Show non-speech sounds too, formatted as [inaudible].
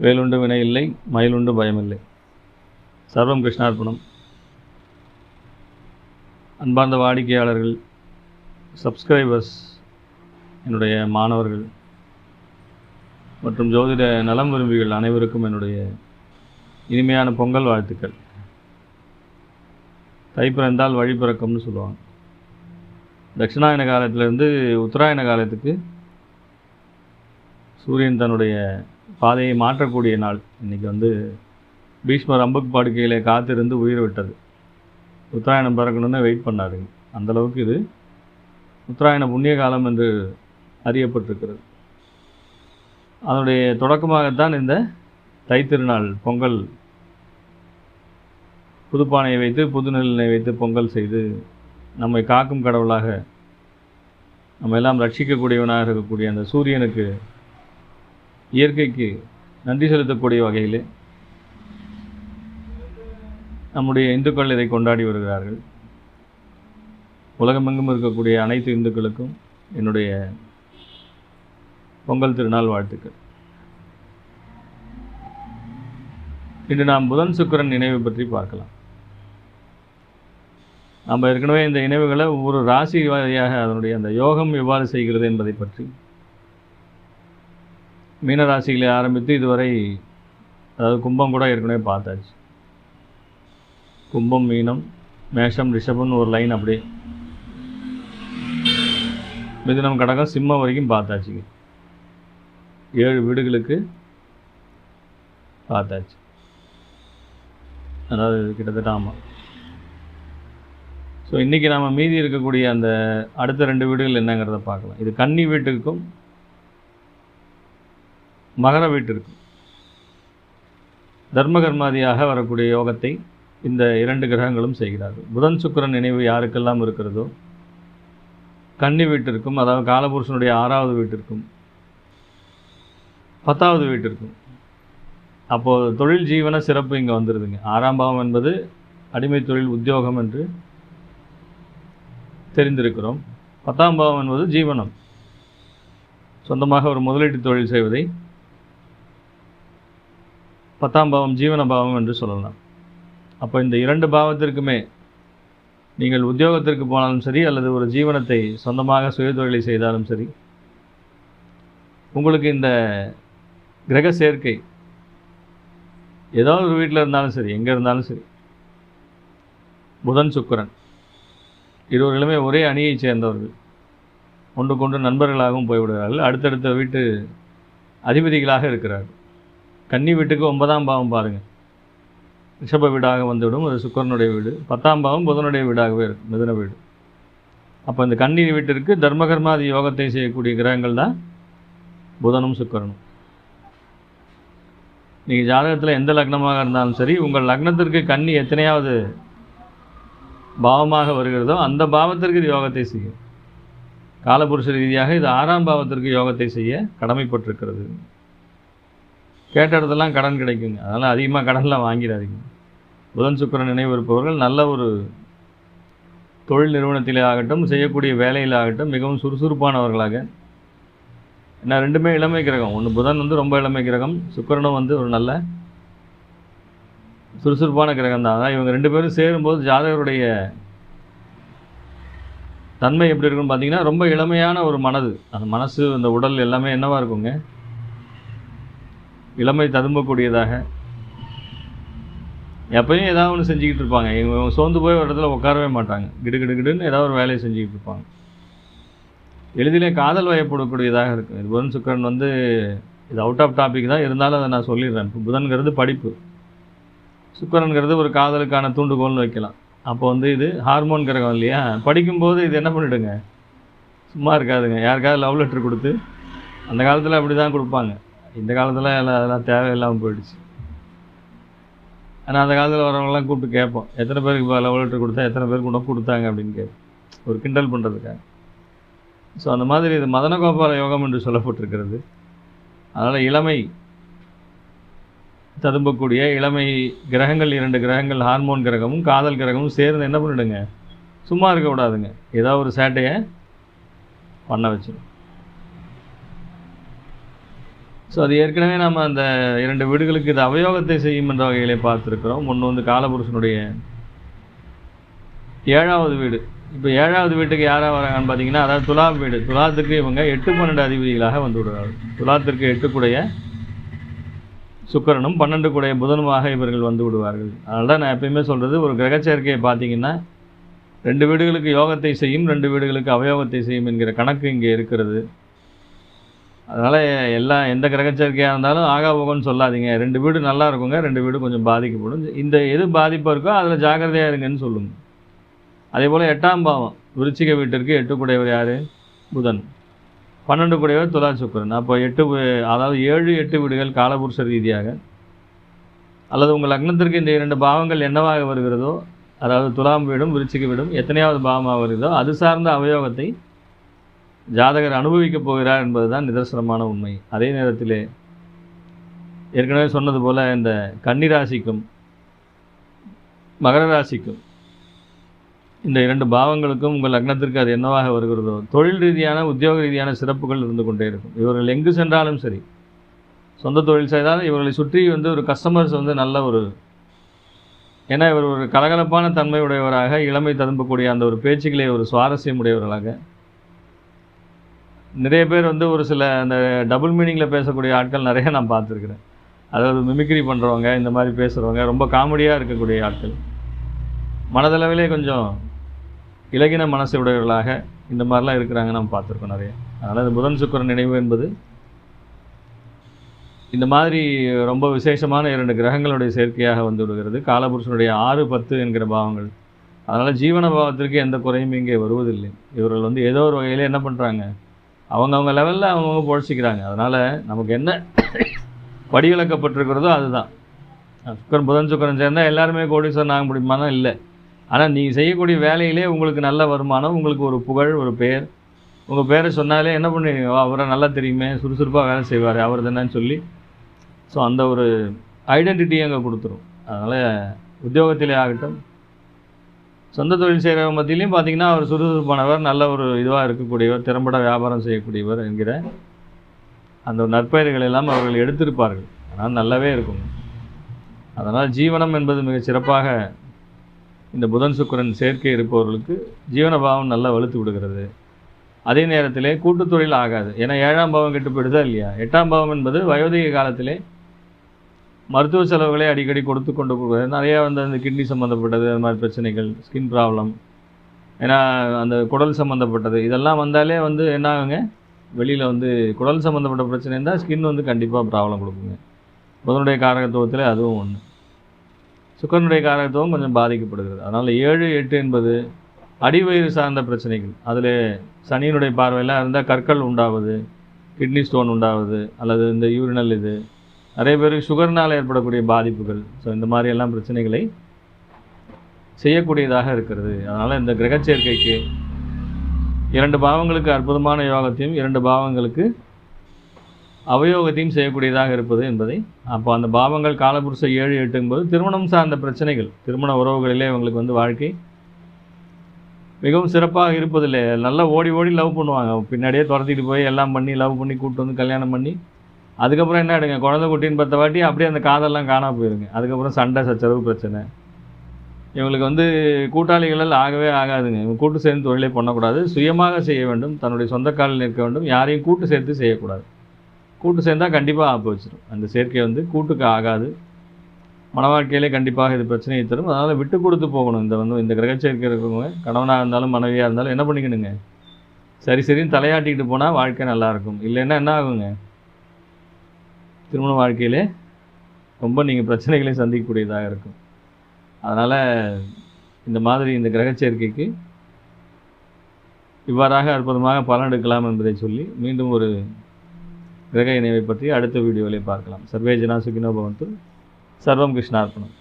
வேலுண்டு வினை இல்லை மயிலுண்டு பயமில்லை சர்வம் கிருஷ்ணார்ப்பணம் அன்பார்ந்த வாடிக்கையாளர்கள் சப்ஸ்கிரைபர்ஸ் என்னுடைய மாணவர்கள் மற்றும் ஜோதிட நலம் விரும்பிகள் அனைவருக்கும் என்னுடைய இனிமையான பொங்கல் வாழ்த்துக்கள். தை பிறந்தால் வழி பிறக்கும்னு சொல்லுவாங்க. தட்சிணாயன காலத்திலேருந்து உத்தராயண காலத்துக்கு சூரியன் தன்னுடைய பாதையை மாற்றக்கூடிய நாள். இன்றைக்கி வந்து பீஷ்மர் அம்புக்கு படுக்கையில் காத்திருந்து உயிர் விட்டது. உத்தராயணம் பிறக்கணும்னு வெயிட் பண்ணாருங்க அந்தளவுக்கு இது உத்தராயண புண்ணிய காலம் என்று அறியப்பட்டிருக்கிறது. அதனுடைய தொடக்கமாகத்தான் இந்த தைத்திருநாள் பொங்கல் புதுப்பானையை வைத்து புது நெல்லினை வைத்து பொங்கல் செய்து நம்மை காக்கும் கடவுளாக நம்ம எல்லாம் ரட்சிக்கக்கூடியவனாக இருக்கக்கூடிய அந்த சூரியனுக்கு இயற்கைக்கு நன்றி செலுத்தக்கூடிய வகையிலே நம்முடைய இந்துக்கள் இதை கொண்டாடி வருகிறார்கள். உலகமெங்கும் இருக்கக்கூடிய அனைத்து இந்துக்களுக்கும் என்னுடைய பொங்கல் திருநாள் வாழ்த்துக்கள். இன்று நாம் புதன் சுக்கிரன் நினைவு பற்றி பார்க்கலாம். நம்ம ஏற்கனவே இந்த நினைவுகளை ஒவ்வொரு ராசி வாரியாக அதனுடைய அந்த யோகம் எவ்வாறு செய்கிறது என்பதை பற்றி மீனராசிகளை ஆரம்பித்து இதுவரை அதாவது கும்பம் கூட ஏற்கனவே பார்த்தாச்சு. கும்பம் மீனம் மேஷம் ரிஷபம்னு ஒரு லைன் அப்படியே மிதுனம் கடகம் சிம்மம் வரைக்கும் பார்த்தாச்சுங்க ஏழு வீடுகளுக்கு பார்த்தாச்சு. அதாவது கிட்டத்தட்ட ஆமாம் ஸோ இன்றைக்கி நாம் மீதி இருக்கக்கூடிய அந்த அடுத்த ரெண்டு வீடுகள் என்னங்கிறத பார்க்கலாம். இது கன்னி வீட்டுக்கும் மகர வீட்டிற்கும் தர்மகர்மாதியாக வரக்கூடிய யோகத்தை இந்த இரண்டு கிரகங்களும் செய்கிறார்கள். புதன் சுக்கிரன் நினைவு யாருக்கெல்லாம் இருக்கிறதோ கன்னி வீட்டிற்கும் அதாவது காலபுருஷனுடைய ஆறாவது வீட்டிற்கும் பத்தாவது வீட்டிற்கும். அப்போது தொழில் ஜீவன சிறப்பு இங்கே வந்துடுதுங்க ஆறாம் பாவம் என்பது அடிமை தொழில் உத்தியோகம் என்று தெரிந்திருக்கிறோம். பத்தாம் பாவம் என்பது ஜீவனம். சொந்தமாக ஒரு முதலீட்டு தொழில் செய்வதை பத்தாம் பாவம் ஜீவன பாவம் என்று சொல்லலாம். அப்போ இந்த இரண்டு பாவத்திற்குமே நீங்கள் உத்தியோகத்திற்கு போனாலும் சரி அல்லது ஒரு ஜீவனத்தை சொந்தமாக சுயதொழிலை செய்தாலும் சரி உங்களுக்கு இந்த கிரக சேர்க்கை ஏதாவது ஒரு வீட்டில் இருந்தாலும் சரி எங்கே இருந்தாலும் சரி புதன் சுக்கிரன் இருவர்களுமே ஒரே அணியைச் சேர்ந்தவர்கள். ஒன்று கொண்டு நண்பர்களாகவும் போய்விடுகிறார்கள். அடுத்தடுத்த வீட்டு அதிபதிகளாக இருக்கிறார்கள். கன்னி வீட்டுக்கு ஒன்பதாம் பாவம் பாருங்கள் ரிஷப வீடாக வந்துவிடும். அது சுக்கரனுடைய வீடு. பத்தாம் பாவம் புதனுடைய வீடாகவே இருக்கும் மிதன வீடு. அப்போ இந்த கன்னி வீட்டிற்கு தர்மகர்மாதி யோகத்தை செய்யக்கூடிய கிரகங்கள் தான் புதனும் சுக்கரனும். நீங்கள் ஜாதகத்தில் எந்த லக்னமாக இருந்தாலும் சரி உங்கள் லக்னத்திற்கு கன்னி எத்தனையாவது பாவமாக வருகிறதோ அந்த பாவத்திற்கு இது யோகத்தை செய்யும். காலபுருஷ ரீதியாக இது ஆறாம் பாவத்திற்கு யோகத்தை செய்ய கடமைப்பட்டிருக்கிறது. கேட்ட இடத்துலாம் கடன் கிடைக்குங்க. அதனால் அதிகமாக கடன்லாம் வாங்கிடாதீங்க. புதன் சுக்கரன் நினைவு இருப்பவர்கள் நல்ல ஒரு தொழில் நிறுவனத்திலே ஆகட்டும் செய்யக்கூடிய வேலையில் ஆகட்டும் மிகவும் சுறுசுறுப்பானவர்களாக. ஏன்னா ரெண்டுமே இளமை கிரகம். ஒன்று புதன் வந்து ரொம்ப இளமை கிரகம் சுக்கரனும் வந்து ஒரு நல்ல சுறுசுறுப்பான கிரகம் தான் அதான் இவங்க ரெண்டு பேரும் சேரும்போது ஜாதகருடைய தன்மை எப்படி இருக்குன்னு பார்த்தீங்கன்னா ரொம்ப இளமையான ஒரு மனது. அந்த மனசு அந்த உடல் எல்லாமே என்னவாக இருக்குங்க? இளமை ததும்பக்கூடியதாக. எப்பயும் ஏதாவது ஒன்று செஞ்சுக்கிட்டு இருப்பாங்க. இவங்க சோர்ந்து போய் ஒரு இடத்துல உட்காரவே மாட்டாங்க. கிடு கிடு கிடுன்னு ஏதாவது ஒரு வேலையை செஞ்சுக்கிட்டு இருப்பாங்க. எளிதிலே காதல் வயப்படக்கூடியதாக இருக்கும். இது புதன் சுக்கரன் வந்து இது அவுட் ஆஃப் டாபிக் தான். இருந்தாலும் அதை நான் சொல்லிடுறேன். இப்போ புதன்கிறது படிப்பு. சுக்கரன்கிறது ஒரு காதலுக்கான தூண்டுகோல்னு வைக்கலாம். அப்போ வந்து இது ஹார்மோன் கிரகம் இல்லையா? படிக்கும்போது இது என்ன பண்ணிவிடுங்க சும்மா இருக்காதுங்க. யாருக்காவது லவ் லெட்டர் கொடுத்து அந்த காலத்தில் அப்படி தான் கொடுப்பாங்க. இந்த காலத்தில் எல்லாம் அதெல்லாம் தேவையில்லாமல் போயிடுச்சு. ஆனால் அந்த காலத்தில் வரவங்களாம் கூப்பிட்டு கேட்போம். எத்தனை பேருக்கு இப்போ லவ் லெட்டர் கொடுத்தா எத்தனை பேருக்கு உணவு கொடுத்தாங்க அப்படின்னு கேட்போம். ஒரு கிண்டல் பண்ணுறதுக்காக ஸோ அந்த மாதிரி இது மதனகோபால யோகம் என்று சொல்லப்பட்டிருக்கிறது. அதனால் இளமை ததும்பக்கூடிய இளமை கிரகங்கள் இரண்டு கிரகங்கள் ஹார்மோன் கிரகமும் காதல் கிரகமும் சேர்ந்து என்ன பண்ணிவிடுங்க சும்மா இருக்கக்கூடாதுங்க ஏதோ ஒரு சேட்டையை பண்ண வச்சிடும். ஸோ அது ஏற்கனவே நம்ம அந்த இரண்டு வீடுகளுக்கு இது அவயோகத்தை செய்யும் என்ற வகையிலே பார்த்துருக்குறோம். ஒன்று வந்து காலபுருஷனுடைய ஏழாவது வீடு. இப்போ ஏழாவது வீட்டுக்கு யாராக வராங்கன்னு பார்த்தீங்கன்னா அதாவது துலாம் வீடு. துலாத்துக்கு இவங்க எட்டு பன்னெண்டு அதிபதிகளாக வந்து விடுறாரு துலாத்திற்கு எட்டுக்குடைய சுக்கரனும் பன்னெண்டு கூடைய புதனுமாக இவர்கள் வந்து விடுவார்கள். அதனால் தான் நான் எப்பயுமே சொல்கிறது ஒரு கிரக சேர்க்கையை பார்த்தீங்கன்னா ரெண்டு வீடுகளுக்கு யோகத்தை செய்யும் ரெண்டு வீடுகளுக்கு அவயோகத்தை செய்யும் என்கிற கணக்கு இங்கே இருக்கிறது. அதனால் எல்லாம் எந்த கிரகச்சரிக்கையாக இருந்தாலும் ஆகா போகன்னு சொல்லாதீங்க. ரெண்டு வீடு நல்லா இருக்குங்க ரெண்டு வீடு கொஞ்சம் பாதிக்கப்படும். இந்த எது பாதிப்பாக இருக்கோ அதில் ஜாக்கிரதையாக இருங்கன்னு சொல்லுங்க. அதே போல் எட்டாம் பாவம் விருச்சிக வீட்டிற்கு எட்டு குடையவர் யார்? புதன். பன்னெண்டு குடையவர் துலா சுக்கரன். அப்போ எட்டு அதாவது ஏழு எட்டு வீடுகள் காலபுருஷ ரீதியாக. அல்லது உங்கள் லக்னத்திற்கு இந்த இரண்டு பாவங்கள் என்னவாக வருகிறதோ அதாவது துலாம் வீடும் விருச்சிக வீடும் எத்தனையாவது பாவமாக வருகிறதோ அது சார்ந்த அவயோகத்தை ஜாதகர் அனுபவிக்கப் போகிறார் என்பதுதான் நிதர்சனமான உண்மை. அதே நேரத்திலே ஏற்கனவே சொன்னது போல் இந்த கன்னிராசிக்கும் மகர ராசிக்கும் இந்த இரண்டு பாவங்களுக்கும் உங்கள் லக்னத்திற்கு அது என்னவாக வருகிறதோ தொழில் ரீதியான உத்தியோக ரீதியான சிறப்புகள் இருந்து கொண்டே இருக்கும். இவர்கள் எங்கு சென்றாலும் சரி சொந்த தொழில் செய்தால் இவர்களை சுற்றி வந்து ஒரு கஸ்டமர்ஸ் வந்து நல்ல ஒரு ஏன்னா இவர் ஒரு கலகலப்பான தன்மை உடையவராக இளமை ததும்பக்கூடிய அந்த ஒரு பேச்சுக்களை ஒரு சுவாரஸ்யம் உடையவர்களாக நிறைய பேர் வந்து ஒரு சில அந்த டபுள் மீனிங்கில் பேசக்கூடிய ஆட்கள் நிறைய நான் பார்த்துருக்குறேன். அதாவது மிமிக்ரி பண்ணுறவங்க இந்த மாதிரி பேசுகிறவங்க ரொம்ப காமெடியாக இருக்கக்கூடிய ஆட்கள். மனதளவிலே கொஞ்சம் இலகின மனசு உடையவர்களாக இந்த மாதிரிலாம் இருக்கிறாங்க நம்ம பார்த்துருக்கோம் நிறைய. அதனால் இந்த புதன் சுக்கரன் நினைவு என்பது இந்த மாதிரி ரொம்ப விசேஷமான இரண்டு கிரகங்களுடைய சேர்க்கையாக வந்து விடுகிறது. காலபுருஷனுடைய ஆறு பத்து என்கிற பாவங்கள். அதனால் ஜீவன பாவத்திற்கு எந்த குறையும் இங்கே வருவதில்லை. இவர்கள் வந்து ஏதோ ஒரு வகையில் என்ன பண்ணுறாங்க அவங்கவுங்க லெவலில் அவங்கவுங்க பொழைச்சிக்கிறாங்க அதனால் நமக்கு என்ன [coughs] வடிவிலக்கப்பட்டிருக்கிறதோ அதுதான். சுக்கரன் புதன் சுக்கரன் சேர்ந்தால் எல்லாருமே கோடீஸ்வரன் ஆக முடியுமானா இல்லை. ஆனால் நீங்கள் செய்யக்கூடிய வேலையிலே உங்களுக்கு நல்ல வருமானம் உங்களுக்கு ஒரு புகழ் ஒரு பெயர் உங்கள் பேரை சொன்னாலே என்ன பண்ணுவீங்க? அவரை நல்லா தெரியுமே சுறுசுறுப்பாக வேலை செய்வார் அவர் தானேன்னு சொல்லி. ஸோ அந்த ஒரு ஐடென்டிட்டியை அங்கே கொடுத்துரும். அதனால் உத்தியோகத்திலே ஆகட்டும் சொந்த தொழில் செய்கிறவங்க மத்தியிலையும் பார்த்தீங்கன்னா அவர் சுறுசுறுப்பானவர் நல்ல ஒரு இதுவாக இருக்கக்கூடியவர் திறம்பட வியாபாரம் செய்யக்கூடியவர் என்கிற அந்த ஒரு நற்பெயர்கள் எல்லாம் அவர்கள் எடுத்திருப்பார்கள். ஆனால் நல்லாவே இருக்கும். அதனால் ஜீவனம் என்பது மிக சிறப்பாக இந்த புதன் சுக்கரன் சேர்க்கை இருப்பவர்களுக்கு ஜீவன பாவம் நல்லா வலுத்து விடுகிறது. அதே நேரத்திலே கூட்டுத்தொழில் ஆகாது. ஏன்னா ஏழாம் பாவம் கெட்டு போயிடுதா இல்லையா? எட்டாம் பாவம் என்பது வயோதிக காலத்திலே மருத்துவ செலவுகளை அடிக்கடி கொடுத்து கொண்டு போகிறது நிறையா வந்து அந்த கிட்னி சம்மந்தப்பட்டது அது மாதிரி பிரச்சனைகள் ஸ்கின் ப்ராப்ளம் ஏன்னா அந்த குடல் சம்மந்தப்பட்டது இதெல்லாம் வந்தாலே வந்து என்ன ஆகுங்க வெளியில் வந்து குடல் சம்மந்தப்பட்ட பிரச்சனை இருந்தால் ஸ்கின் வந்து கண்டிப்பாக ப்ராப்ளம் கொடுக்குங்க. புதனுடைய காரகத்துவத்தில் அதுவும் ஒன்று சுக்கரனுடைய காரகத்துவம் கொஞ்சம் பாதிக்கப்படுகிறது. அதனால் ஏழு எட்டு என்பது அடிவயிறு சார்ந்த பிரச்சனைகள். அதில் சனியினுடைய பார்வையெல்லாம் இருந்தால் கற்கள் உண்டாவது கிட்னி ஸ்டோன் உண்டாவது அல்லது இந்த யூரினல் இது நிறைய பேருக்கு சுகர்னால் ஏற்படக்கூடிய பாதிப்புகள். ஸோ இந்த மாதிரி எல்லாம் பிரச்சனைகளை செய்யக்கூடியதாக இருக்கிறது. அதனால் இந்த கிரக சேர்க்கைக்கு இரண்டு பாவங்களுக்கு அற்புதமான யோகத்தையும் இரண்டு பாவங்களுக்கு அவயோகத்தையும் செய்யக்கூடியதாக இருப்பது என்பதை அப்போ அந்த பாவங்கள் காலபுருஷ ஏழு எட்டுங்கும்போது திருமணம் சார்ந்த பிரச்சனைகள் திருமண உறவுகளிலே இவங்களுக்கு வந்து வாழ்க்கை மிகவும் சிறப்பாக இருப்பதில்லை. நல்லா ஓடி ஓடி லவ் பண்ணுவாங்க. பின்னாடியே துரத்திட்டு போய் எல்லாம் பண்ணி லவ் பண்ணி கூப்பிட்டு வந்து கல்யாணம் பண்ணி அதுக்கப்புறம் என்ன ஆகிடுங்க குழந்தை குட்டின்னு பத்த வாட்டி அப்படியே அந்த காதெல்லாம் காணாம போயிருங்க. அதுக்கப்புறம் சண்டை சச்சரவு பிரச்சனை. இவங்களுக்கு வந்து கூட்டாளிகளால் ஆகவே ஆகாதுங்க. இவங்க கூட்டு சேர்ந்து தொழிலே பண்ணக்கூடாது. சுயமாக செய்ய வேண்டும். தன்னுடைய சொந்த காலில் நிற்க வேண்டும். யாரையும் கூட்டு சேர்த்து செய்யக்கூடாது. கூட்டு சேர்ந்தால் கண்டிப்பாக ஆப்பு வச்சிடும் அந்த சேர்க்கை வந்து கூட்டுக்கு ஆகாது. மன வாழ்க்கையிலே கண்டிப்பாக இது பிரச்சனையை தரும். அதனால் விட்டு கொடுத்து போகணும். இந்த வந்து இந்த கிரகச்சேர்க்கை இருக்கிறவங்க கணவனாக இருந்தாலும் மனைவியாக இருந்தாலும் என்ன பண்ணிக்கணுங்க? சரி சரின்னு தலையாட்டிக்கிட்டு போனால் வாழ்க்கை நல்லாயிருக்கும் இல்லைன்னா என்ன ஆகுங்க? திருமண வாழ்க்கையிலே ரொம்ப நீங்கள் பிரச்சனைகளையும் சந்திக்கக்கூடியதாக இருக்கும். அதனால் இந்த மாதிரி இந்த கிரகச்சேர்க்கைக்கு இவ்வாறாக அற்புதமாக பலன் எடுக்கலாம் என்பதை சொல்லி மீண்டும் ஒரு கிரக இணைவை பற்றி அடுத்த வீடியோவிலே பார்க்கலாம். சர்வே ஜனா சுகினோ பவந்து சர்வம் கிருஷ்ணார்ப்பணம்.